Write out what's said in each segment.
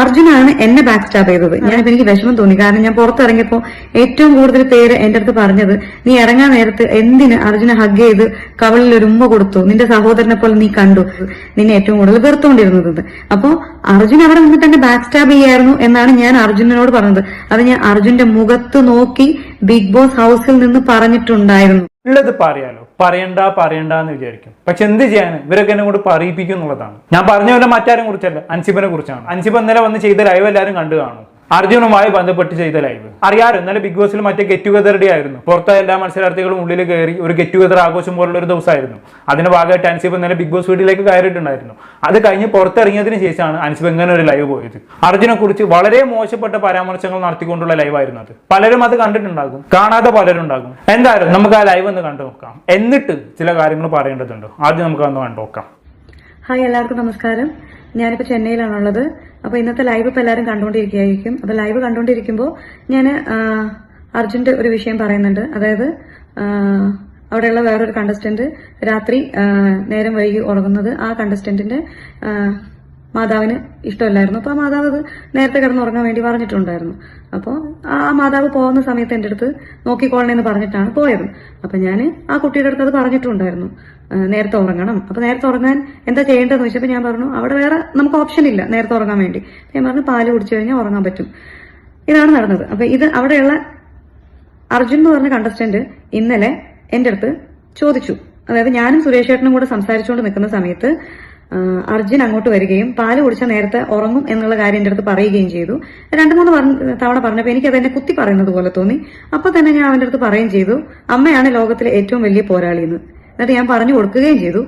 അർജുനാണ് എന്നെ ബാക്ക് സ്റ്റാപ്പ് ചെയ്തത്. ഞാനിപ്പോ എനിക്ക് വിഷമം തോന്നി. കാരണം ഞാൻ പുറത്തിറങ്ങിയപ്പോ ഏറ്റവും കൂടുതൽ പേര് എന്റെ അടുത്ത് പറഞ്ഞത് നീ ഇറങ്ങാൻ നേരത്ത് എന്തിന് അർജുനെ ഹഗ് ചെയ്ത് കവളിൽ ഒരു ഉമ്മ കൊടുത്തു? നിന്റെ സഹോദരനെ പോലെ നീ കണ്ടു. നിന്നെ ഏറ്റവും കൂടുതൽ വെറുത്തുകൊണ്ടിരുന്നത് അപ്പോ അർജുൻ അവിടെ നിന്നിട്ട് എന്നെ ബാക്ക് സ്റ്റാപ്പ് ചെയ്യായിരുന്നു എന്നാണ് ഞാൻ അർജുനനോട് പറഞ്ഞത്. അത് ഞാൻ അർജുന്റെ മുഖത്ത് നോക്കി ബിഗ് ബോസ് ഹൗസിൽ നിന്ന് പറഞ്ഞിട്ടുണ്ടായിരുന്നു. ഉള്ളത് പറയാലോ. പറയണ്ട പറയണ്ട എന്ന് വിചാരിക്കും. പക്ഷെ എന്ത് ചെയ്യാൻ ഇവരൊക്കെ എന്നെ കൊണ്ട് പറയിപ്പിക്കും എന്നുള്ളതാണ് ഞാൻ പറഞ്ഞ പോലെ മറ്റാരും കുറിച്ചല്ല. അൻസിബിനെ കുറിച്ചാണ്. അൻസിബ് ഇന്നലെ വന്ന് ചെയ്ത ലൈവ് എല്ലാവരും കണ്ടു കാണും. അർജുനുമായി ബന്ധപ്പെട്ട് ചെയ്ത ലൈവ് അറിയാമോ ഇന്നലെ ബിഗ് ബോസിൽ മറ്റേ ഗെറ്റ് ടുഗദർ ഡേ ആയിരുന്നു. പുറത്തെ എല്ലാ മത്സരാർത്ഥികളും ഉള്ളിൽ കയറി ഒരു ഗെറ്റ് ടുഗദർ ആഘോഷം പോലുള്ള ഒരു ദിവസമായിരുന്നു. അതിന്റെ ഭാഗമായിട്ട് അൻസിബ് ഇന്നലെ ബിഗ് ബോസ് വീട്ടിലേക്ക് കയറിയിട്ടുണ്ടായിരുന്നു. അത് കഴിഞ്ഞ് പുറത്തിറങ്ങിയതിന് ശേഷമാണ് അൻസിബ് എങ്ങനെ ഒരു ലൈവ് പോയത്. അർജുനെ കുറിച്ച് വളരെ മോശപ്പെട്ട പരാമർശങ്ങൾ നടത്തിക്കൊണ്ടുള്ള ലൈവ് ആയിരുന്നു അത്. പലരും അത് കണ്ടിട്ടുണ്ടാകും. കാണാതെ പലരും ഉണ്ടാകും. എന്തായാലും നമുക്ക് ആ ലൈവ് ഒന്ന് കണ്ടു നോക്കാം. എന്നിട്ട് ചില കാര്യങ്ങൾ പറയേണ്ടതുണ്ട്. ആദ്യം നമുക്ക് ഒന്ന് കണ്ടു നോക്കാം. ഹായ് എല്ലാവർക്കും നമസ്കാരം. ഞാനിപ്പോൾ ചെന്നൈയിലാണുള്ളത്. അപ്പോൾ ഇന്നത്തെ ലൈവ് ഇപ്പോൾ എല്ലാവരും കണ്ടുകൊണ്ടിരിക്കുകയായിരിക്കും. അപ്പോൾ ലൈവ് കണ്ടുകൊണ്ടിരിക്കുമ്പോൾ ഞാൻ അർജുന്റെ ഒരു വിഷയം പറയുന്നുണ്ട്. അതായത് അവിടെയുള്ള വേറൊരു കണ്ടസ്റ്റന്റ് രാത്രി നേരം വൈകി ഉറങ്ങുന്നത് ആ കണ്ടസ്റ്റന്റിന്റെ മാതാവിന് ഇഷ്ടമല്ലായിരുന്നു. അപ്പോൾ ആ മാതാവ് അത് നേരത്തെ കിടന്നുറങ്ങാൻ വേണ്ടി പറഞ്ഞിട്ടുണ്ടായിരുന്നു. അപ്പോൾ ആ മാതാവ് പോകുന്ന സമയത്ത് എന്റെ അടുത്ത് നോക്കിക്കോളണമെന്ന് പറഞ്ഞിട്ടാണ് പോയത്. അപ്പം ഞാൻ ആ കുട്ടിയുടെ അടുത്ത് അത് പറഞ്ഞിട്ടുണ്ടായിരുന്നു. നേരത്തെ ഉറങ്ങണം. അപ്പോൾ നേരത്തെ ഉറങ്ങാൻ എന്താ ചെയ്യേണ്ടതെന്ന് ചോദിച്ചപ്പോൾ ഞാൻ പറഞ്ഞു അവിടെ വേറെ നമുക്ക് ഓപ്ഷൻ ഇല്ല നേരത്തെ ഉറങ്ങാൻ വേണ്ടി. ഞാൻ പറഞ്ഞു പാൽ കുടിച്ചു കഴിഞ്ഞാൽ ഉറങ്ങാൻ പറ്റും. ഇതാണ് നടന്നത്. അപ്പോൾ ഇത് അവിടെയുള്ള അർജുൻ എന്ന് പറഞ്ഞ കണ്ടസ്റ്റന്റ് ഇന്നലെ എന്റെ അടുത്ത് ചോദിച്ചു. അതായത് ഞാനും സുരേഷ് ചേട്ടനും കൂടെ സംസാരിച്ചുകൊണ്ട് നിൽക്കുന്ന സമയത്ത് അർജുൻ അങ്ങോട്ട് വരികയും പാൽ കുടിച്ച നേരത്തെ ഉറങ്ങും എന്നുള്ള കാര്യം എന്റെ അടുത്ത് പറയുകയും ചെയ്തു. രണ്ട് മൂന്ന് തവണ പറഞ്ഞപ്പോൾ എനിക്ക് അതെന്നെ കുത്തി പറയുന്നത് പോലെ തോന്നി. അപ്പൊ തന്നെ ഞാൻ അവന്റെ അടുത്ത് പറയുകയും ചെയ്തു. അമ്മയാണ് ലോകത്തിലെ ഏറ്റവും വലിയ പോരാളി എന്ന് എന്നിട്ട് ഞാൻ പറഞ്ഞു കൊടുക്കുകയും ചെയ്തു.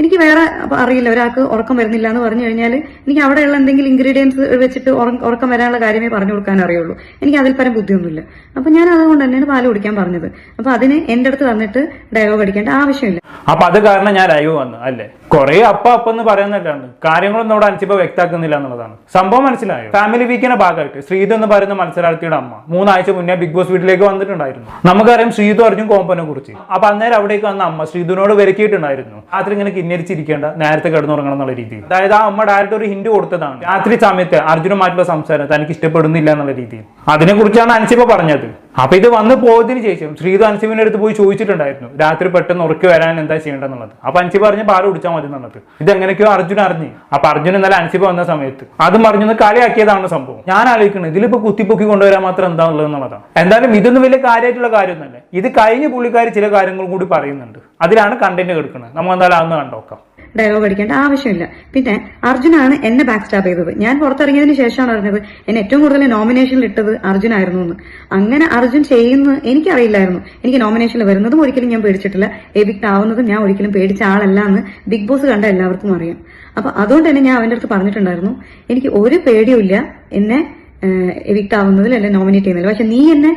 എനിക്ക് വേറെ അറിയില്ല. ഒരാൾക്ക് ഉറക്കം വരുന്നില്ല എന്ന് പറഞ്ഞു കഴിഞ്ഞാൽ എനിക്ക് അവിടെയുള്ള എന്തെങ്കിലും ഇൻഗ്രീഡിയൻസ് വെച്ചിട്ട് ഉറക്കം വരാനുള്ള കാര്യമേ പറഞ്ഞു കൊടുക്കാൻ അറിയുള്ളൂ. എനിക്ക് അതിൽ പരം ബുദ്ധിയൊന്നുമില്ല. അപ്പൊ ഞാൻ അതുകൊണ്ട് തന്നെയാണ് പാൽ കുടിക്കാൻ പറഞ്ഞത്. അപ്പൊ അതിന് എന്റെ അടുത്ത് തന്നിട്ട് ഡയലോഗ് അടിക്കേണ്ട ആവശ്യമില്ല. അപ്പൊ അത് കാരണം ഞാൻ ലൈവ് വന്നു അല്ലേ? കുറെ അപ്പ അപ്പ എന്ന് പറയുന്നല്ലാണ്ട് കാര്യങ്ങളൊന്നും അവിടെ അനുസരിച്ച് വ്യക്താക്കുന്നില്ല എന്നുള്ളതാണ്. സംഭവം മനസ്സിലായോ? ഫാമിലി വീക്കിന്റെ ഭാഗമായിട്ട് ശ്രീതു എന്ന് പറയുന്ന മത്സരാർത്ഥിയുടെ അമ്മ മൂന്നാഴ്ച മുന്നേ ബിഗ് ബോസ് വീട്ടിലേക്ക് വന്നിട്ടുണ്ടായിരുന്നു. നമുക്കറിയാം ശ്രീതു അർജുൻ കോമ്പനെ കുറിച്ച്. അപ്പൊ അന്നേരം അവിടേക്ക് വന്ന അമ്മ ശ്രീതുവിനോട് വിരക്കിയിട്ടുണ്ടായിരുന്നു രാത്രി ഇങ്ങനെ കിന്നരിച്ചിരിക്കേണ്ട നേരത്തെ കിടന്നുറങ്ങണം എന്നുള്ള രീതിയിൽ. അതായത് ആ അമ്മ ഡയറക്റ്റ് ഒരു ഹിന്റ് കൊടുത്തതാണ്. രാത്രി സമയത്ത് അർജുനുമായിട്ടുള്ള സംസാരം തനിക്ക് ഇഷ്ടപ്പെടുന്നില്ല എന്നുള്ള രീതിയിൽ. അതിനെ കുറിച്ചാണ് അൻസിബ പറഞ്ഞത്. അപ്പൊ ഇത് വന്ന് പോയതിന് ശേഷം ശ്രീതു അൻസിബിന്റെ അടുത്ത് പോയി ചോദിച്ചിട്ടുണ്ടായിരുന്നു. രാത്രി പെട്ടെന്ന് ഉറക്കി വരാൻ എന്താ ചെയ്യേണ്ടതെന്നുള്ളത്. അപ്പൊ അൻസിബ പറഞ്ഞ് പാൽ കുടിച്ചാൽ മതി എന്നുള്ളത്. ഇത് എങ്ങനെയൊക്കെയോ അർജുൻ അറിഞ്ഞ്. അപ്പൊ അർജുൻ ഇന്നലെ അൻസിബ വന്ന സമയത്ത് അതും അറിഞ്ഞൊന്ന് കളിയാക്കിയതാണ് സംഭവം. ഞാൻ ആലോചിക്കുന്നത് ഇതിലിപ്പോ കുത്തിപ്പൊക്കി കൊണ്ടുവരാൻ മാത്രം എന്താ ഉള്ളത് എന്നുള്ളതാണ് എന്തായാലും ഇതൊന്നും വലിയ കാര്യമായിട്ടുള്ള കാര്യമൊന്നുമല്ല. ഇത് കഴിഞ്ഞ പുള്ളിക്കാർ ചില കാര്യങ്ങളും കൂടി പറയുന്നുണ്ട്. അതിലാണ് കണ്ടന്റ് എടുക്കുന്നത് നമ്മൾ എന്തായാലും അതൊന്ന് കണ്ടോക്കാം. ഡയലോഗ് അടിക്കേണ്ട ആവശ്യമില്ല. പിന്നെ അർജുനാണ് എന്നെ ബാക്ക് സ്റ്റാപ്പ് ചെയ്തത്. ഞാൻ പുറത്തിറങ്ങിയതിന് ശേഷമാണ് അറിഞ്ഞത് എന്നെ ഏറ്റവും കൂടുതൽ നോമിനേഷനിൽ ഇട്ടത് അർജുനായിരുന്നു എന്ന്. അങ്ങനെ അർജുൻ ചെയ്യുന്ന എനിക്കറിയില്ലായിരുന്നു. എനിക്ക് നോമിനേഷനിൽ വരുന്നതും ഒരിക്കലും ഞാൻ പേടിച്ചിട്ടില്ല. എവിക്ട് ആവുന്നതും ഞാൻ ഒരിക്കലും പേടിച്ച ആളല്ല എന്ന് ബിഗ് ബോസ് കണ്ട എല്ലാവർക്കും അറിയാം. അപ്പൊ അതുകൊണ്ട് തന്നെ ഞാൻ അവന്റെ അടുത്ത് പറഞ്ഞിട്ടുണ്ടായിരുന്നു. എനിക്ക് ഒരു പേടിയുമില്ല. എന്നെ എവിക്ട് ആവുന്നതിൽ അല്ലെ നോമിനേറ്റ് ചെയ്യുന്നില്ല. പക്ഷെ നീ എന്നെ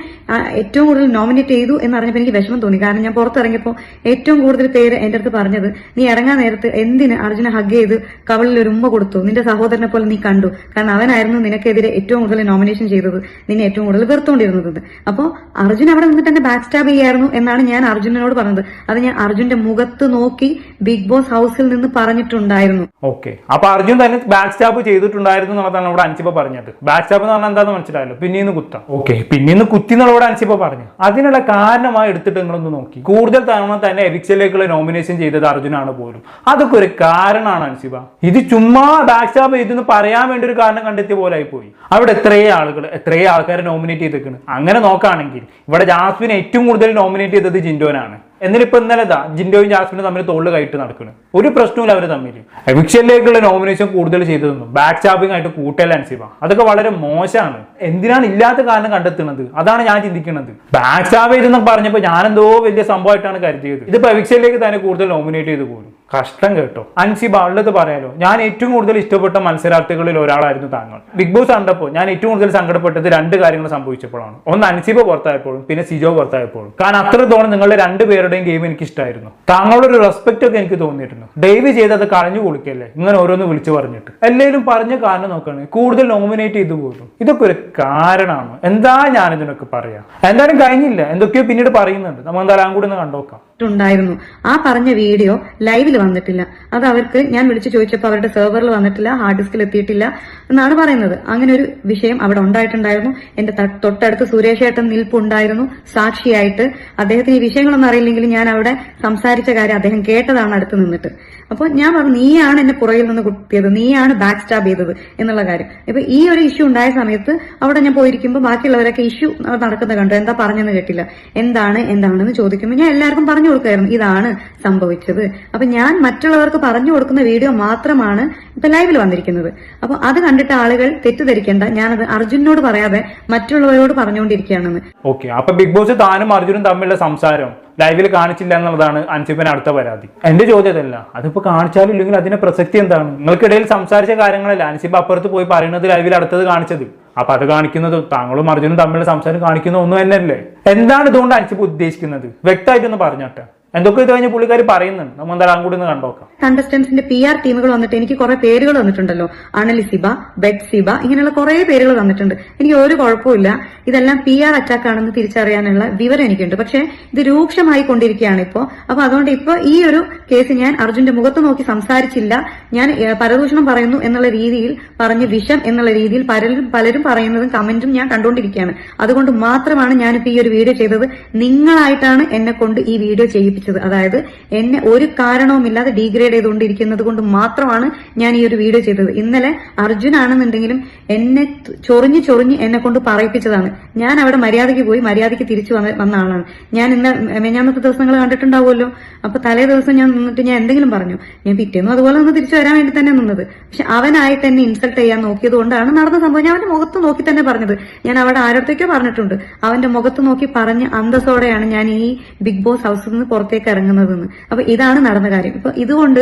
ഏറ്റവും കൂടുതൽ നോമിനേറ്റ് ചെയ്തു എന്ന് അറിഞ്ഞപ്പോൾ എനിക്ക് വിഷമം തോന്നി. കാരണം ഞാൻ പുറത്തിറങ്ങിയപ്പോൾ ഏറ്റവും കൂടുതൽ പേര് എന്റെ അടുത്ത് പറഞ്ഞത് നീ ഇറങ്ങാൻ നേരത്ത് എന്തിന് അർജുന ഹഗ് ചെയ്ത് കവളിൽ ഒരു ഉമ്മ കൊടുത്തു? നിന്റെ സഹോദരനെ പോലെ നീ കണ്ടു. കാരണം അവനായിരുന്നു നിനക്കെതിരെ ഏറ്റവും കൂടുതൽ നോമിനേഷൻ ചെയ്തത് നിന്നെ ഏറ്റവും കൂടുതൽ വെറുത്തുകൊണ്ടിരുന്നത്. അപ്പോൾ അർജുൻ അവിടെ നിന്നിട്ട് എന്നെ ബാക്ക് സ്റ്റാബ് ചെയ്യായിരുന്നു എന്നാണ് ഞാൻ അർജുനനോട് പറഞ്ഞത്. അത് ഞാൻ അർജുന്റെ മുഖത്ത് നോക്കി ബിഗ് ബോസ് ഹൗസിൽ നിന്ന് പറഞ്ഞിട്ടുണ്ടായിരുന്നു. ഓക്കെ അപ്പൊ അർജുൻ തന്നെ ബാക്ക് സ്റ്റാബ് ചെയ്തിട്ടുണ്ടായിരുന്നു എന്നുള്ളതാണ് ഇവിടെ അഞ്ചിപ്പ പറഞ്ഞത്. ബാക്ക് എന്ന് പറഞ്ഞാൽ എന്താണെന്ന് മനസ്സിലായല്ലോ? പിന്നീന്ന് കുത്താം. ഓക്കെ. പിന്നീന്ന് കുത്തി എന്നുള്ളവിടെ അൻസിബ പറഞ്ഞു. അതിനുള്ള കാരണമായി എടുത്തിട്ട് നിങ്ങളൊന്ന് നോക്കി. കൂടുതൽ തവണ തന്നെ എവിക്സിലേക്കുള്ള നോമിനേഷൻ ചെയ്തത് അർജുനാണ് പോലും. അതൊക്കെ ഒരു കാരണമാണ് അൻസിബ. ഇത് ചുമ്മാ ബാക്ക് സ്റ്റാബ് ചെയ്തെന്ന് പറയാൻ വേണ്ടി ഒരു കാരണം കണ്ടെത്തിയ പോലെ ആയി പോയി അവിടെ എത്രയോ ആളുകൾ എത്രയോ ആൾക്കാരെ നോമിനേറ്റ് ചെയ്തേക്കണ്. അങ്ങനെ നോക്കുകയാണെങ്കിൽ ഇവിടെ ജാസ്മിൻ ഏറ്റവും കൂടുതൽ നോമിനേറ്റ് ചെയ്തത് ജിൻഡോനാണ്. എന്നിട്ടിപ്പോ ഇന്നലെ ഇതാ ജിൻഡോയും ജാസ്മിനും തമ്മിൽ തോളിൽ കയറ്റി നടക്കുന്നു ഒരു പ്രശ്നവും അവർ തമ്മിൽ എവിക്ഷനിലേക്കുള്ള നോമിനേഷൻ കൂടുതൽ ചെയ്തതൊന്നും. ബാക്ക് ചാപ്പിംഗ് ആയിട്ട് കൂട്ടൽ അൻസിബ അതൊക്കെ വളരെ മോശമാണ്. എന്തിനാണ് ഇല്ലാത്ത കാരണം കണ്ടെത്തുന്നത്? അതാണ് ഞാൻ ചിന്തിക്കുന്നത്. ബാക്ക് ചാപ്പ് ചെയ്തെന്നൊക്കെ പറഞ്ഞപ്പോൾ ഞാനെന്തോ വലിയ സംഭവമായിട്ടാണ് കരുതിയത്. ഇതിപ്പോ എവിക്ഷനിലേക്ക് തന്നെ കൂടുതൽ നോമിനേറ്റ് ചെയ്ത് പോലും കഷ്ടം കേട്ടോ. അൻസിബ ഉള്ളത് പറയാലോ. ഞാൻ ഏറ്റവും കൂടുതൽ ഇഷ്ടപ്പെട്ട മത്സരാർത്ഥികളിൽ ഒരാളായിരുന്നു താങ്കൾ. ബിഗ് ബോസ് കണ്ടപ്പോൾ ഞാൻ ഏറ്റവും കൂടുതൽ സങ്കടപ്പെട്ടത് രണ്ട് കാര്യങ്ങൾ സംഭവിച്ചപ്പോഴാണ്. ഒന്ന് അൻസിബ പുറത്തായപ്പോഴും പിന്നെ സിജോ പുറത്തായപ്പോഴും. കാരണം അത്രത്തോളം നിങ്ങളുടെ രണ്ട് പേരുടെയും ഗെയിം എനിക്ക് ഇഷ്ടമായിരുന്നു താങ്കളുടെ ഒരു റെസ്പെക്ട് ഒക്കെ എനിക്ക് തോന്നിയിരുന്നു ദയവ് ചെയ്ത് അത് കളഞ്ഞു കുളിക്കല്ലേ? ഇങ്ങനെ ഓരോന്ന് വിളിച്ചു പറഞ്ഞിട്ട്. എല്ലാവരും പറഞ്ഞ കാരണം നോക്കുകയാണെങ്കിൽ കൂടുതൽ നോമിനേറ്റ് ചെയ്തു പോലും ഇതൊക്കെ ഒരു കാരണമാണ്. എന്താ ഞാനിതിനൊക്കെ പറയാം? എന്തായാലും കഴിഞ്ഞില്ല. എന്തൊക്കെയോ പിന്നീട് പറയുന്നുണ്ട്. നമ്മൾ എന്തായാലും കൂടി ഒന്ന് കണ്ടോക്കാം. പറഞ്ഞിട്ടുണ്ടായിരുന്നു ആ പറഞ്ഞ വീഡിയോ ലൈവിൽ വന്നിട്ടില്ല. അത് അവർക്ക് ഞാൻ വിളിച്ചു ചോദിച്ചപ്പോൾ അവരുടെ സെർവറിൽ വന്നിട്ടില്ല ഹാർഡ് ഡിസ്കിൽ എത്തിയിട്ടില്ല എന്നാണ് പറയുന്നത്. അങ്ങനെ ഒരു വിഷയം അവിടെ ഉണ്ടായിട്ടുണ്ടായിരുന്നു. എന്റെ തൊട്ടടുത്ത് സുരേഷ് ഏട്ടൻ നിൽപ്പുണ്ടായിരുന്നു സാക്ഷിയായിട്ട്. അദ്ദേഹത്തിന് ഈ വിഷയങ്ങളൊന്നും അറിയില്ലെങ്കിലും ഞാൻ അവിടെ സംസാരിച്ച കാര്യം അദ്ദേഹം കേട്ടതാണ് അടുത്ത് നിന്നിട്ട്. അപ്പോൾ ഞാൻ പറഞ്ഞു നീയാണ് എന്നെ പുറകിൽ നിന്ന് കുത്തിയത്. നീയാണ് ബാക്ക് സ്റ്റാബ് ചെയ്തത്. എന്നുള്ള കാര്യം. ഇപ്പൊ ഈ ഒരു ഇഷ്യൂ ഉണ്ടായ സമയത്ത് അവിടെ ഞാൻ പോയിരിക്കുമ്പോൾ ബാക്കിയുള്ളവരൊക്കെ ഇഷ്യൂ നടക്കുന്നത് കണ്ടു. എന്താ പറഞ്ഞെന്ന് കേട്ടില്ല. എന്താണ് എന്താണെന്ന് ചോദിക്കുമ്പോൾ ഞാൻ എല്ലാവർക്കും പറഞ്ഞു കൊടുക്കുമായിരുന്നു ഇതാണ് സംഭവിച്ചത്. അപ്പൊ ഞാൻ മറ്റുള്ളവർക്ക് പറഞ്ഞു കൊടുക്കുന്ന വീഡിയോ മാത്രമാണ് ഇപ്പൊ ലൈവിൽ വന്നിരിക്കുന്നത്. അപ്പൊ അത് കണ്ടിട്ട് ആളുകൾ തെറ്റിദ്ധരിക്കേണ്ട. ഞാനത് അർജുനോട് പറയാതെ മറ്റുള്ളവരോട് പറഞ്ഞുകൊണ്ടിരിക്കുകയാണെന്ന്. ഓക്കെ. അപ്പൊ ബിഗ് ബോസ് താനും അർജുനും തമ്മിലുള്ള സംസാരം ലൈവിൽ കാണിച്ചില്ല എന്നുള്ളതാണ് അൻസിബിന് അടുത്ത പരാതി. എന്റെ ചോദ്യം അതല്ല. അതിപ്പോ കാണിച്ചാലും ഇല്ലെങ്കിൽ അതിന്റെ പ്രസക്തി എന്താണ്? നിങ്ങൾക്കിടയിൽ സംസാരിച്ച കാര്യങ്ങളല്ല? അൻസിബ് അപ്പുറത്ത് പോയി പറയുന്നത് ലൈവിൽ അടുത്തത് കാണിച്ചത്. അപ്പൊ അത് കാണിക്കുന്നത് താങ്കളും അർജുനും തമ്മിലുള്ള സംസാരം കാണിക്കുന്ന ഒന്നും തന്നെയല്ലേ? എന്താണ് ഇതുകൊണ്ട് അൻസിബ് ഉദ്ദേശിക്കുന്നത്? വ്യക്തമായിട്ടൊന്ന് പറഞ്ഞോട്ടെ. എന്തൊക്കെ ഇത് കഴിഞ്ഞ് പുള്ളിക്കാർ പറയുന്നുണ്ട്? നമ്മൾ എന്തായാലും കൂടി ഒന്ന് കണ്ടോക്കാം കണ്ടസ്റ്റന്റ്സിന്റെ പി ആർ ടീമുകൾ വന്നിട്ട് എനിക്ക് കുറെ പേരുകൾ വന്നിട്ടുണ്ടല്ലോ. അണലിസിബ ബെഡ്സിബ ഇങ്ങനെയുള്ള കുറെ പേരുകൾ വന്നിട്ടുണ്ട്. എനിക്ക് ഒരു കുഴപ്പമില്ല ഇതെല്ലാം പി ആർ അറ്റാക്ക് ആണെന്ന് തിരിച്ചറിയാനുള്ള വിവരം എനിക്കുണ്ട്. പക്ഷെ ഇത് രൂക്ഷമായി കൊണ്ടിരിക്കുകയാണ് ഇപ്പോ. അപ്പൊ അതുകൊണ്ട് ഇപ്പൊ ഈ ഒരു കേസ് ഞാൻ അർജുന്റെ മുഖത്ത് നോക്കി സംസാരിച്ചില്ല. ഞാൻ പരദൂഷണം പറയുന്നു എന്നുള്ള രീതിയിൽ പറഞ്ഞ് വിഷം എന്നുള്ള രീതിയിൽ പലരും പലരും പറയുന്നതും കമന്റും ഞാൻ കണ്ടുകൊണ്ടിരിക്കുകയാണ്. അതുകൊണ്ട് മാത്രമാണ് ഞാനിപ്പോ ഈ ഒരു വീഡിയോ ചെയ്തത്. നിങ്ങളായിട്ടാണ് എന്നെ കൊണ്ട് ഈ വീഡിയോ ചെയ്യിപ്പിച്ചത്. അതായത് എന്നെ ഒരു കാരണവുമില്ലാതെ ഡീഗ്രേഡ് ചെയ്തുകൊണ്ടിരിക്കുന്നത് കൊണ്ട് മാത്രമാണ് ഞാൻ ഈ ഒരു വീഡിയോ ചെയ്തത്. ഇന്നലെ അർജുൻ ആണെന്നുണ്ടെങ്കിലും എന്നെ ചൊറിഞ്ഞ് ചൊറിഞ്ഞ് എന്നെ കൊണ്ട് പറയിപ്പിച്ചതാണ്. ഞാൻ അവിടെ മര്യാദയ്ക്ക് പോയി മര്യാദയ്ക്ക് തിരിച്ചു വന്ന ആളാണ്. ഞാൻ ഇന്ന് മെഞ്ഞാന്നത്തെ ദിവസങ്ങൾ കണ്ടിട്ടുണ്ടാവുമല്ലോ. അപ്പൊ തലേ ദിവസം ഞാൻ നിന്നിട്ട് ഞാൻ എന്തെങ്കിലും പറഞ്ഞു. ഞാൻ പിറ്റേന്ന് അതുപോലെ ഒന്ന് തിരിച്ചു വരാൻ വേണ്ടി തന്നെ നിന്നത്. പക്ഷെ അവനായിട്ട് എന്നെ ഇൻസൾട്ട് ചെയ്യാൻ നോക്കിയത് കൊണ്ടാണ് നടന്ന സംഭവം. ഞാൻ അവന്റെ മുഖത്ത് നോക്കി തന്നെ പറഞ്ഞത്. ഞാൻ അവിടെ ആരോടത്തേക്കോ പറഞ്ഞിട്ടുണ്ട്. അവന്റെ മുഖത്ത് നോക്കി പറഞ്ഞ് അന്തസ്സോടെയാണ് ഞാൻ ഈ ബിഗ് ബോസ് ഹൗസിൽ നിന്ന് പുറത്തേക്ക് ഇറങ്ങുന്നതെന്ന്. അപ്പൊ ഇതാണ് നടന്ന കാര്യം. ഇപ്പൊ ഇതുകൊണ്ട്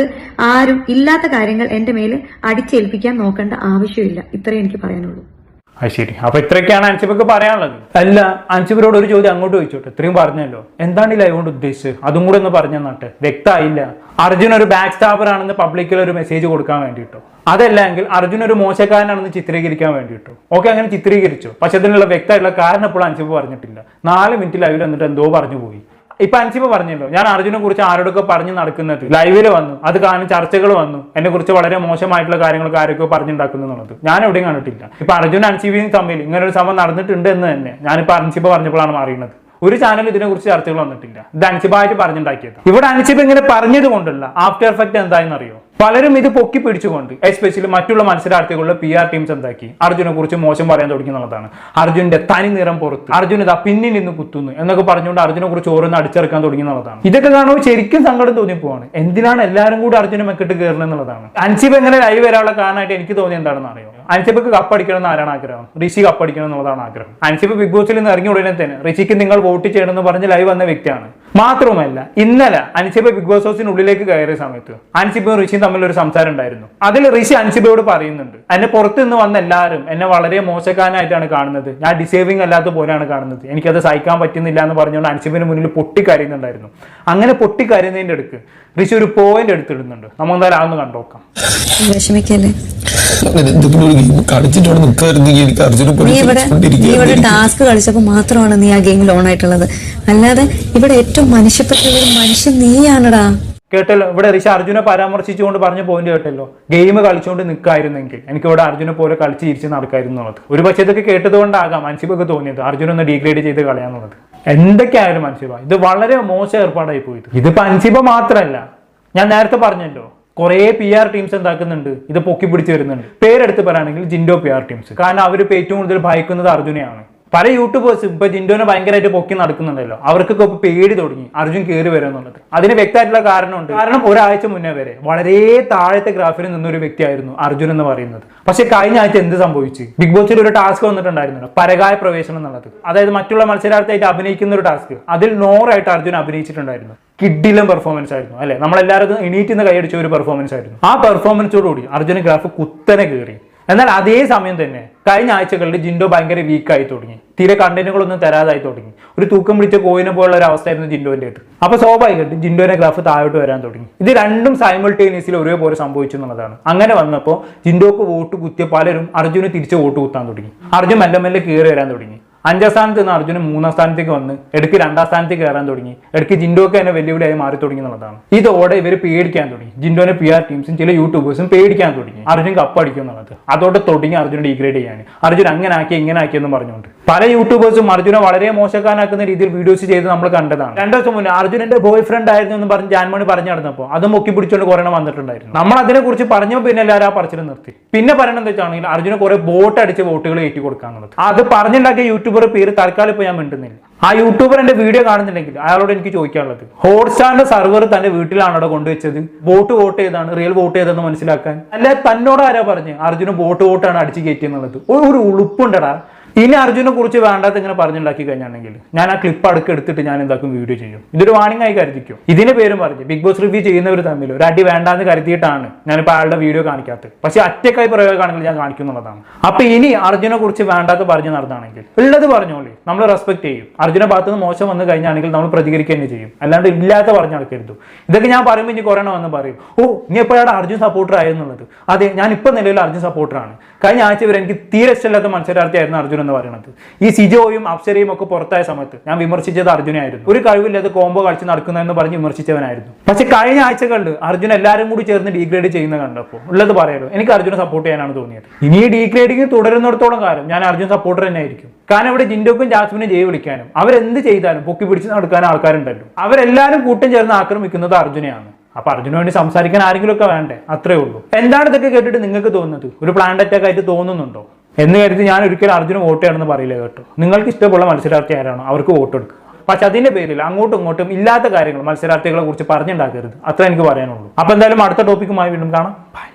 ആരും ഇല്ലാത്ത കാര്യങ്ങൾ എന്റെ മേലെ അടിച്ചേൽപ്പിക്കാൻ നോക്കേണ്ട ആവശ്യമില്ല. ഇത്രേ എനിക്ക് പറയാനുള്ളൂ. ശരി. അപ്പൊ ഇത്രയൊക്കെയാണ് അൻസിബക്ക് പറയാനുള്ളത്. അല്ല അൻസിബിനോട് ഒരു ചോദ്യം അങ്ങോട്ട് ചോദിച്ചോട്ടെ? ഇത്രയും പറഞ്ഞല്ലോ. എന്താണ് ഈ ലൈവ് കൊണ്ട് ഉദ്ദേശിച്ചത്? അതും കൂടെ ഒന്ന് പറഞ്ഞു തന്നാട്ടെ. വ്യക്തമായില്ല. അർജുൻ ഒരു ബാക്ക് സ്റ്റാബർ ആണെന്ന് പബ്ലിക്കിൽ ഒരു മെസ്സേജ് കൊടുക്കാൻ വേണ്ടിയിട്ടോ? അതല്ലെങ്കിൽ അർജുൻ ഒരു മോശക്കാരനാണെന്ന് ചിത്രീകരിക്കാൻ വേണ്ടിയിട്ടോ? ഓക്കെ അങ്ങനെ ചിത്രീകരിച്ചു. പക്ഷെ അതിനുള്ള വ്യക്തമായിട്ടുള്ള കാരണം ഇപ്പോൾ അൻസിബ് പറഞ്ഞിട്ടില്ല. നാല് മിനിറ്റ് ലൈവിൽ എന്നിട്ട് എന്തോ പറഞ്ഞു പോയി ഇപ്പൊ അൻസിബ് പറഞ്ഞല്ലോ ഞാൻ അർജുനെ കുറിച്ച് ആരോടൊക്കെ പറഞ്ഞു നടക്കുന്നത്? ലൈവിൽ വന്നു. അത് കാണും ചർച്ചകൾ വന്നു. എന്നെ കുറിച്ച് വളരെ മോശമായിട്ടുള്ള കാര്യങ്ങളൊക്കെ ആരൊക്കെ പറഞ്ഞുണ്ടാക്കുന്നു ഞാൻ എവിടെയും കണ്ടിട്ടില്ല. ഇപ്പൊ അർജുൻ അൻസിബിയും തമ്മിൽ ഇങ്ങനെ ഒരു സംഭവം നടന്നിട്ടുണ്ട് എന്ന് തന്നെ ഞാനിപ്പോ അൻസിബ പറഞ്ഞപ്പോഴാണ് അറിയുന്നത് ഒരു ചാനൽ ഇതിനെ കുറിച്ച് ചർച്ചകൾ വന്നിട്ടില്ല. ഇത് അൻസിബായിട്ട് പറഞ്ഞുണ്ടാക്കിയത്. ഇവിടെ അൻസിബ് ഇങ്ങനെ പറഞ്ഞത് കൊണ്ടുള്ള ആഫ്റ്റർ എഫക്ട് എന്തായെന്ന് അറിയോ പലരും ഇത് പൊക്കി പിടിച്ചുകൊണ്ട് എസ്പെഷ്യലി മറ്റുള്ള മത്സരാർത്ഥികളുടെ പി ആർ ടീംസ് എന്താക്കി? അർജുനെ കുറിച്ച് മോശം പറയാൻ തുടങ്ങി എന്നുള്ളതാണ്. അർജുന്റെ തനി നിറം പുറത്ത് അർജുൻ ഇതാ പിന്നിൽ നിന്ന് കുത്തുന്നു എന്നൊക്കെ പറഞ്ഞുകൊണ്ട് അർജുനെ കുറിച്ച് ഓരോന്ന് അടിച്ചെടുക്കാൻ തുടങ്ങി എന്നുള്ളതാണ്. ഇതൊക്കെ കാണുമ്പോൾ ശരിക്കും സങ്കടം തോന്നിപ്പോവാണ്. എന്തിനാണ് എല്ലാവരും കൂടി അർജുനെ മെക്കിട്ട് കയറുന്നത് എന്നുള്ളതാണ്. അൻസിബ് എങ്ങനെ ലൈവ് വരാനുള്ള കാരണമായിട്ട് എനിക്ക് തോന്നിയ എന്താണെന്ന് അറിയോ? അൻസിബക്ക് കപ്പടിക്കണം എന്ന് ആരാണ് ആഗ്രഹം? ഋഷി കപ്പടിക്കണം എന്നുള്ളതാണ് ആഗ്രഹം. അൻസിബ് ബിഗ് ബോസിൽ നിന്ന് ഇറങ്ങി ഉടനെ തന്നെ ഋഷിക്ക് നിങ്ങൾ വോട്ട് ചെയ്യണം എന്ന് പറഞ്ഞ് ലൈവ് വന്ന വ്യക്തിയാണ്. മാത്രവുമല്ല ഇന്നലെ അൻസിബ് ബിഗ് ബോസ് ഹൗസിനുള്ളിലേക്ക് കയറിയ സമയത്ത് അൻസിബും ഋഷിയും തമ്മിൽ ഒരു സംസാരം ഉണ്ടായിരുന്നു. അതിൽ ഋഷി അൻസിബയോട് പറയുന്നുണ്ട് എന്നെ പുറത്ത് നിന്ന് വന്ന എല്ലാവരും എന്നെ വളരെ മോശക്കാരനായിട്ടാണ് കാണുന്നത്. ഞാൻ ഡിസേവിങ് അല്ലാത്ത പോലെയാണ് കാണുന്നത്. എനിക്കത് സഹിക്കാൻ പറ്റുന്നില്ല എന്ന് പറഞ്ഞുകൊണ്ട് അൻസിബിന് മുന്നിൽ പൊട്ടിക്കരയുന്നുണ്ടായിരുന്നു. അങ്ങനെ പൊട്ടിക്കരയുന്നതിന്റെ അടുക്ക് ഋഷി ഒരു പോയിന്റ് എടുത്തിടുന്നുണ്ട്. നമുക്ക് എന്തായാലും അതൊന്ന് കണ്ടോക്കാം. വിഷമിക്കല്ലേ? അങ്ങനെ എന്തെങ്കിലും ഒരു ഗെയിം കളിച്ചിട്ട് നിൽക്കായിരുന്നെങ്കിൽ എനിക്ക് അർജുന ഇവിടെ ഇവിടെ ടാസ്ക് കളിച്ചപ്പോൾ മാത്രമാണ് നീ ആ ഗെയിമിൽ ഓൺ ആയിട്ടുള്ളത്. അല്ലാതെ ഇവിടെ ഏറ്റവും മനുഷ്യപ്പെട്ടുള്ള ഒരു മനുഷ്യൻ നീയാണടാ. കേട്ടല്ലോ? ഇവിടെ ഋഷി അർജുനെ പരാമർശിച്ചുകൊണ്ട് പറഞ്ഞ പോയിന്റ് കേട്ടല്ലോ? ഗെയിം കളിച്ചുകൊണ്ട് നിൽക്കായിരുന്നെങ്കിൽ എനിക്ക് ഇവിടെ അർജുനെ പോലെ കളിച്ച് ഇരിച്ച് നടക്കായിരുന്നു എന്നുള്ളത്. ഒരു പക്ഷേ ഇതൊക്കെ കേട്ടതുകൊണ്ടാകാം അൻസിബൊക്കെ തോന്നിയത് അർജുന ഒന്ന് ഡീഗ്രേഡ് ചെയ്ത് കളയാന്നുള്ളത് എന്തൊക്കെയായാലും അൻസിബ ഇത് വളരെ മോശം ഏർപ്പാടായി പോയത്. ഇത് അൻസിബ മാത്രമല്ല ഞാൻ നേരത്തെ പറഞ്ഞല്ലോ കുറേ പി ആർ ടീംസ് എന്താക്കുന്നുണ്ട്? ഇത് പൊക്കി പിടിച്ച് വരുന്നുണ്ട്. പേരെടുത്ത് പറയുകയാണെങ്കിൽ ജിൻഡോ പി ആർ ടീംസ് കാരണം അവർ ഇപ്പൊ ഏറ്റവും കൂടുതൽ ഭയക്കുന്നത് അർജുനെയാണ്. പല യൂട്യൂബേഴ്സും ഇപ്പൊ ജിൻഡോനെ ഭയങ്കരമായിട്ട് പൊക്കി നടക്കുന്നുണ്ടല്ലോ. അവർക്കൊക്കെ ഇപ്പൊ പേടി തുടങ്ങി. അർജുൻ കയറി വരുന്നുള്ളത്. അതിന് വ്യക്തമായിട്ടുള്ള കാരണമുണ്ട്. കാരണം ഒരാഴ്ച മുന്നേ വരെ വളരെ താഴത്തെ ഗ്രാഫിൽ നിന്നൊരു വ്യക്തിയായിരുന്നു അർജുൻ എന്ന് പറയുന്നത്. പക്ഷെ കഴിഞ്ഞ ആഴ്ച എന്ത് സംഭവിച്ചു? ബിഗ് ബോസിൽ ഒരു ടാസ്ക് വന്നിട്ടുണ്ടായിരുന്നു പരകായ പ്രവേശനം എന്നുള്ളത്. അതായത് മറ്റുള്ള മത്സരാർത്ഥിയായിട്ട് അഭിനയിക്കുന്ന ഒരു ടാസ്ക്. അതിൽ നോറായിട്ട് അർജുൻ അഭിനയിച്ചിട്ടുണ്ടായിരുന്നു. കിഡിലും പെർഫോമൻസ് ആയിരുന്നു അല്ലെ? നമ്മളെല്ലാവരും എണീറ്റ് നിന്ന് കൈയടിച്ച ഒരു പെർഫോമൻസ് ആയിരുന്നു. ആ പെർഫോമൻസോടുകൂടി അർജുന ഗ്രാഫ് കുത്തനെ കയറി എന്നാൽ അതേ സമയം തന്നെ കഴിഞ്ഞ ആഴ്ചകളിൽ ജിൻഡോ ഭയങ്കര വീക്കായി തുടങ്ങി. തീരെ കണ്ടന്റുകളൊന്നും തരാതായി തുടങ്ങി. ഒരു തൂക്കം പിടിച്ച കോയിനെ പോലുള്ള ഒരു അവസ്ഥയായിരുന്നു ജിൻഡോന്റെ അടുത്ത്. അപ്പൊ സ്വാഭാവികമായിട്ടും ജിൻഡോന്റെ ഗ്രാഫ് താഴോട്ട് വരാൻ തുടങ്ങി. ഇത് രണ്ടും സൈമിൾട്ടേനിയസിൽ ഒരേപോലെ സംഭവിച്ചു എന്നുള്ളതാണ്. അങ്ങനെ വന്നപ്പോൾ ജിൻഡോക്ക് വോട്ട് കുത്തിയ പലരും അർജുന് തിരിച്ച് വോട്ട് കുത്താൻ തുടങ്ങി. അർജുൻ മെല്ലെ മെല്ലെ കീറി വരാൻ തുടങ്ങി. അഞ്ചാം സ്ഥാനത്ത് നിന്ന് അർജുന് മൂന്നാം സ്ഥാനത്തേക്ക് വന്ന് ഇടയ്ക്ക് രണ്ടാം സ്ഥാനത്തേക്ക് കയറാൻ തുടങ്ങി. ഇടയ്ക്ക് ജിൻഡോക്ക് തന്നെ വെല്ലുവിളിയായി മാറി തുടങ്ങി എന്നുള്ളതാണ്. ഇതോടെ ഇവർ പേടിക്കാൻ തുടങ്ങി. ജിൻഡോനെ പി ആർ ടീംസും ചില യൂട്യൂബേഴ്സും പേടിക്കാൻ തുടങ്ങി. അർജുൻ കപ്പ് അടിക്കും എന്നുള്ളത്. അതോടെ തുടങ്ങി അർജുൻ ഡീഗ്രേഡ് ചെയ്യാൻ അർജുൻ അങ്ങനെ ആക്കി ഇങ്ങനെ ആക്കിയെന്ന് പറഞ്ഞുകൊണ്ട്. പല യൂട്യൂബേഴ്സും അർജുനെ വളരെ മോശക്കാരനാക്കുന്ന രീതിയിൽ വീഡിയോസ് ചെയ്ത് നമ്മൾ കണ്ടതാണ്. രണ്ടു ദിവസം മുന്നേ അർജുനന്റെ ബോയ് ഫ്രണ്ട് ആയിരുന്നു എന്ന് പറഞ്ഞ് ജാൻമണി പറഞ്ഞു നടന്നപ്പോൾ അത് മുക്കി പിടിച്ചുകൊണ്ട് കുറേ വന്നിട്ടുണ്ടായിരുന്നു. നമ്മൾ അതിനെ കുറിച്ച് പറഞ്ഞപ്പോൾ പിന്നെ എല്ലാവരും ആ പറച്ചിൽ നിർത്തി. പിന്നെ പറയണത് വെച്ചാണെങ്കിൽ അർജുന കുറെ ബോട്ട് അടിച്ച് വോട്ടുകൾ കയറ്റി കൊടുക്കാന്നുള്ളത്. അത് പറഞ്ഞുണ്ടാക്കിയ യൂട്യൂബർ പേര് തൽക്കാലം ഇപ്പോൾ ഞാൻ മിണ്ടുന്നില്ല. ആ യൂട്യൂബർ എന്റെ വീഡിയോ കാണുന്നുണ്ടെങ്കിൽ അയാളോട് എനിക്ക് ചോദിക്കാനുള്ളത് ഹോട്ട്സ്റ്റാറിന്റെ സർവർ തന്റെ വീട്ടിലാണ് അവിടെ കൊണ്ടുവച്ചത്? വോട്ട് വോട്ട് ചെയ്താണ് റിയൽ വോട്ട് ചെയ്തതെന്ന് മനസ്സിലാക്കാൻ? അല്ലെ തന്നോട് ആരാ പറഞ്ഞ്? അർജുന വോട്ട് വോട്ടാണ് അടിച്ച് കയറ്റിയെന്നുള്ളത്. ഒരു ഉളുപ്പുണ്ടടാ. ഇനി അർജുനെ കുറിച്ച് വേണ്ടാത്ത ഇങ്ങനെ പറഞ്ഞുണ്ടാക്കി കഴിഞ്ഞാണെങ്കിൽ ഞാൻ ആ ക്ലിപ്പ് അടുക്ക് എടുത്തിട്ട് ഞാൻ എന്താക്കും വീഡിയോ ചെയ്യും. ഇതൊരു വാണിംഗ് ആയി കരുതിക്കും? ഇതിന് പേരും പറഞ്ഞു ബിഗ് ബോസ് റിവ്യൂ ചെയ്യുന്നവർ തമ്മിൽ ഒരു അടി വേണ്ടാന്ന് കരുതിയിട്ടാണ് ഞാനിപ്പോൾ ആളുടെ വീഡിയോ കാണിക്കാത്തത്. പക്ഷെ ഒറ്റക്കായി പ്രയോഗമാണെങ്കിൽ ഞാൻ കാണിക്കുന്നുള്ളതാണ് അപ്പൊ ഇനി അർജുനെ കുറിച്ച് വേണ്ടാത്ത പറഞ്ഞു നടന്നാണെങ്കിൽ ഉള്ളത് പറഞ്ഞോളി. നമ്മൾ റെസ്പെക്ട് ചെയ്യും. അർജുന ഭാഗത്ത് നിന്ന് മോശം വന്നു കഴിഞ്ഞാണെങ്കിൽ നമ്മൾ പ്രതികരിക്കുക തന്നെ ചെയ്യും. അല്ലാണ്ട് ഇല്ലാത്ത പറഞ്ഞു നടക്കരുത്. ഇതൊക്കെ ഞാൻ പറയുമ്പോൾ ഇനി കൊറോണ വന്ന് പറയും ഓ ഇനി എപ്പോഴാണ് അർജുൻ സപ്പോർട്ടർ ആയെന്നുള്ളത് അതെ ഞാൻ ഇപ്പം നിലവിൽ അർജുൻ സപ്പോർട്ടറാണ് കഴിഞ്ഞ ആഴ്ച വരെ എനിക്ക് തീരെ ഇഷ്ടമില്ലാത്ത മത്സരാർത്ഥിയായിരുന്നു അർജുൻ എന്ന് പറയുന്നത് ഈ സിജോയും അപ്സരയും ഒക്കെ പുറത്തായ സമയത്ത് ഞാൻ വിമർശിച്ചത് അർജുനായിരുന്നു ഒരു കഴിവില്ലാതെ കോംബോ കളിച്ച് നടക്കുന്നതെന്ന് പറഞ്ഞ് വിമർശിച്ചവനായിരുന്നു. പക്ഷെ കഴിഞ്ഞ ആഴ്ചകളിൽ അർജുൻ എല്ലാവരും കൂടി ചേർന്ന് ഡീഗ്രേഡ് ചെയ്യുന്ന കണ്ടപ്പോൾ ഉള്ളത് പറയുള്ളൂ എനിക്ക് അർജുനെ സപ്പോർട്ട് ചെയ്യാനാണ് തോന്നിയത്. ഇനി ഡീഗ്രേഡിങ് തുടരുന്നിടത്തോളം കാലം ഞാൻ അർജുൻ സപ്പോർട്ടർ തന്നെ ആയിരിക്കും കാരണം ഇവിടെ ജിൻഡോക്കും ജാസ്മിനും ജയ് വിളിക്കാനും അവരെന്ത് ചെയ്താലും പൊക്കി പിടിച്ച് നടക്കാനും ആൾക്കാരുണ്ടല്ലോ. അവരെല്ലാവരും കൂട്ടം ചേർന്ന് ആക്രമിക്കുന്നത് അർജുനെയാണ്. അപ്പൊ അർജുന വേണ്ടി സംസാരിക്കാൻ ആരെങ്കിലും ഒക്കെ വേണ്ടേ? അത്രേ ഉള്ളൂ. എന്താണ് ഇതൊക്കെ കേട്ടിട്ട് നിങ്ങൾക്ക് തോന്നുന്നത്? ഒരു പ്ലാൻ അറ്റാക്ക് ആയിട്ട് തോന്നുന്നുണ്ടോ? എന്ന് കരുതി ഞാൻ ഒരിക്കലും അർജുന വോട്ട് ചെയ്യണമെന്ന് പറയില്ല കേട്ടോ. നിങ്ങൾക്ക് ഇഷ്ടമുള്ള മത്സരാർത്ഥി ആരാണോ അവർക്ക് വോട്ട് എടുക്കുക പക്ഷെ അതിന്റെ പേരിൽ അങ്ങോട്ടും ഇങ്ങോട്ടും ഇല്ലാത്ത കാര്യങ്ങൾ മത്സരാർത്ഥികളെ കുറിച്ച് പറഞ്ഞുണ്ടാക്കരുത്. അത്ര എനിക്ക് പറയാനുള്ളൂ. അപ്പൊ എന്തായാലും അടുത്ത ടോപ്പിക്കുമായി വീണ്ടും കാണാം. ബൈ